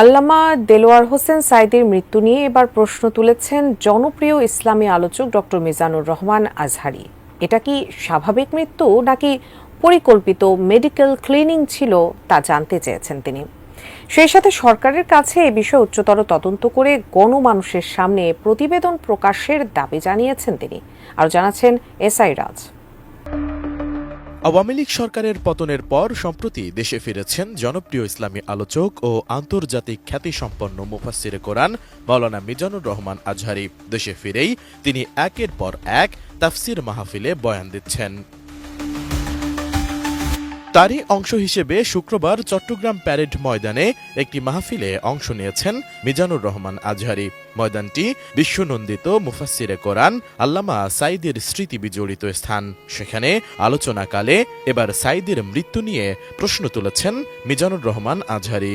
আল্লামা দেলোয়ার হোসেন সাইদের মৃত্যু নিয়ে এবার প্রশ্ন তুলেছেন জনপ্রিয় ইসলামী আলোচক ডক্টর মিজানুর রহমান আজহারি। এটা কি স্বাভাবিক মৃত্যু নাকি পরিকল্পিত মেডিকেল ক্লিনিং ছিল তা জানতে চেয়েছেন তিনি। সেই সাথে সরকারের কাছে এ বিষয়ে উচ্চতর তদন্ত করে গণমানুষের সামনে প্রতিবেদন প্রকাশের দাবি জানিয়েছেন তিনি। আর জানাচ্ছেন এসআই রাজ। আওয়ামী লীগ সরকারের পতনের পর সম্প্রতি দেশে ফিরেছেন জনপ্রিয় ইসলামী আলোচক ও আন্তর্জাতিক খ্যাতিসম্পন্ন মুফাসিরে কোরআন মাওলানা মিজানুর রহমান আজহারি। দেশে ফিরেই তিনি একের পর এক তাফসির মাহফিলে বয়ান দিচ্ছেন। তারই অংশ হিসেবে শুক্রবার চট্টগ্রাম প্যারেড ময়দানে একটি মাহফিলে অংশ নিয়েছেন মিজানুর রহমান আজহারি। ময়দানটি বিশ্বনন্দিত মুফাসিরে কোরআন, আল্লামা সাইদের স্মৃতি বিজড়িত স্থান। সেখানে আলোচনাকালে এবার সাইদের মৃত্যু নিয়ে প্রশ্ন তুলেছেন মিজানুর রহমান আজহারি।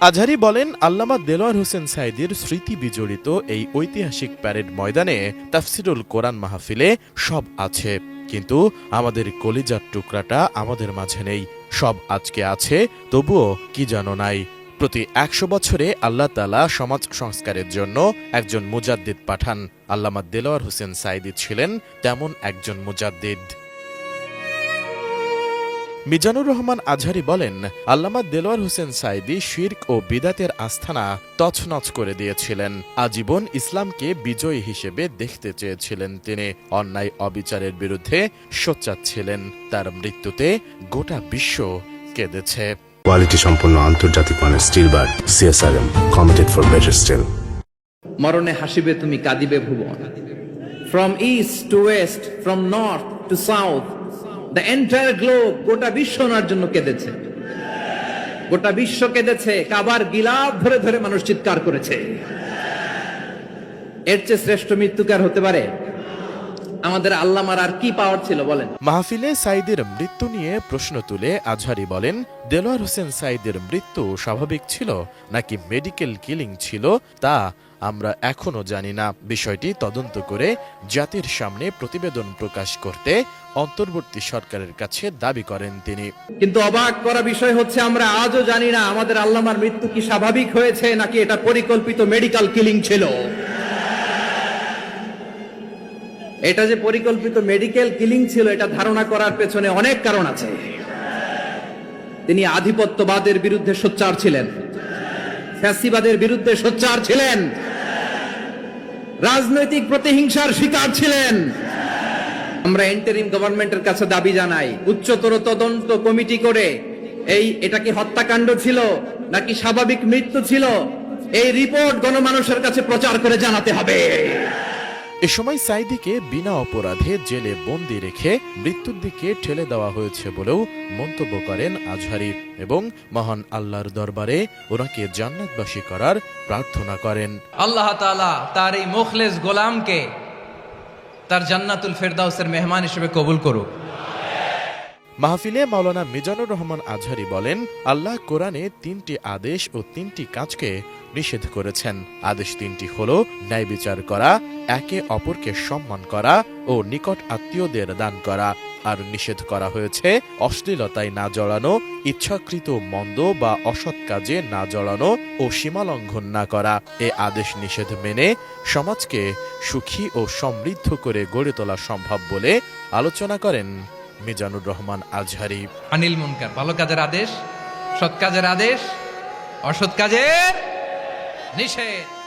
আজহারি বলেন, আল্লামা দেলোয়ার হোসেন সাইদের স্মৃতি বিজড়িত এই ঐতিহাসিক প্যারেড ময়দানে তাফসিরুল কোরআন মাহফিলে সব আছে। কিন্তু আমাদের কলিজার টুকরাটা আমাদের মাঝে নেই। সব আজকে আছে, তবুও কি জানো নাই? প্রতি একশো বছরে আল্লাহ তালা সমাজ সংস্কারের জন্য একজন মুজাদ্দিদ পাঠান। আল্লামা দেলোয়ার হোসেন সাইদি ছিলেন তেমন একজন মুজাদ্দিদ। মিজানুর রহমান আজহারি বলেন আল্লামা দেলোয়ার হোসেন সাইদি শির্ক ও বিদাতের আস্থানা তছনছ করে দিয়েছিলেন। আজীবন ইসলামকে বিজয়ী হিসেবে দেখতে চেয়েছিলেন তিনি। অন্যায় অবিচারের বিরুদ্ধে সোচ্চার ছিলেন। তার মৃত্যুতে গোটা বিশ্ব কেঁদেছে। কোয়ালিটি সম্পন্ন আন্তর্জাতিক মানের steel bar CSRM committed for better steel মরণে হাসিবে তুমি কাঁদিবে ভুবন। From east to west from north to south the entire globe গোটা বিশ্ব ওনার জন্য কেঁদেছে। গোটা বিশ্ব কেঁদেছে, কাবার গিলাপ ধরে ধরে মানুষ চিৎকার করেছে। এর চেয়ে শ্রেষ্ঠ মৃত্যুকার হতে পারে? আমাদের আল্লামার আর কি পাওয়ার ছিল, বলেন? মাহফিলে সাইদের মৃত্যু নিয়ে প্রশ্ন তুলে আজহারি বলেন, দেলোয়ার হোসেন সাইদের মৃত্যু স্বাভাবিক ছিল নাকি মেডিকেল কিলিং ছিল তা আমরা এখনও জানি না। বিষয়টি তদন্ত করে জাতির সামনে প্রতিবেদন প্রকাশ করতে অন্তর্বর্তী সরকারের কাছে দাবি করেন তিনি। কিন্তু অবাক করা বিষয় হচ্ছে, আমরা আজও জানি না আমাদের আল্লামার মৃত্যু কি স্বাভাবিক হয়েছে নাকি এটা পরিকল্পিত মেডিকেল কিলিং ছিল। এটা যে পরিকল্পিত মেডিকেল কিলিং ছিল, এটা ধারণা করার পেছনে অনেক কারণ আছে। তিনি আধিপত্যবাদের বিরুদ্ধে সোচ্চার ছিলেন। ফ্যাসিবাদের বিরুদ্ধে সোচ্চার ছিলেন। রাজনৈতিক প্রতিহিংসার শিকার ছিলেন। আমরা ইন্টারিম গভর্নমেন্টের কাছে দাবি জানাই, উচ্চতর তদন্ত কমিটি করে এই এটা কি হত্যাকাণ্ড ছিল নাকি স্বাভাবিক মৃত্যু ছিল, এই রিপোর্ট গণমানুষের কাছে প্রচার করে জানাতে হবে। এ সময় সাইদিকে বিনা অপরাধে জেলে বন্দি রেখে মৃত্যুর দিকে ঠেলে দেওয়া হয়েছে বলেও মন্তব্য করেন আজহারি এবং মহান আল্লাহর দরবারে ওনাকে জান্নাতবাসী করার প্রার্থনা করেন। আল্লাহ তাআলা তার এই মুখলেস গোলামকে তার জান্নাতুল ফেরদাউসের মেহমান হিসেবে কবুল করুক। মাহফিলে মাওলানা মিজানুর রহমান আজহারি বলেন, আল্লাহ কোরআনে তিনটি আদেশ ও তিনটি কাজকে নিষেধ করেছেন। আদেশ তিনটি হল ন্যায় বিচার করা, একে অপরকে সম্মান করা ও নিকট আত্মীয়দের দান করা। আর নিষেধ করা হয়েছে অশ্লীলতায় না জড়ানো, ইচ্ছাকৃত মন্দ বা অসৎ কাজে না জড়ানো ও সীমালঙ্ঘন না করা। এ আদেশ নিষেধ মেনে সমাজকে সুখী ও সমৃদ্ধ করে গড়ে তোলা সম্ভব বলে আলোচনা করেন মিজানুর রহমান আজহারি। আনিল মুনকার ভালো কাজের আদেশ সৎ কাজের আদেশ অসৎ কাজের নিষেধ।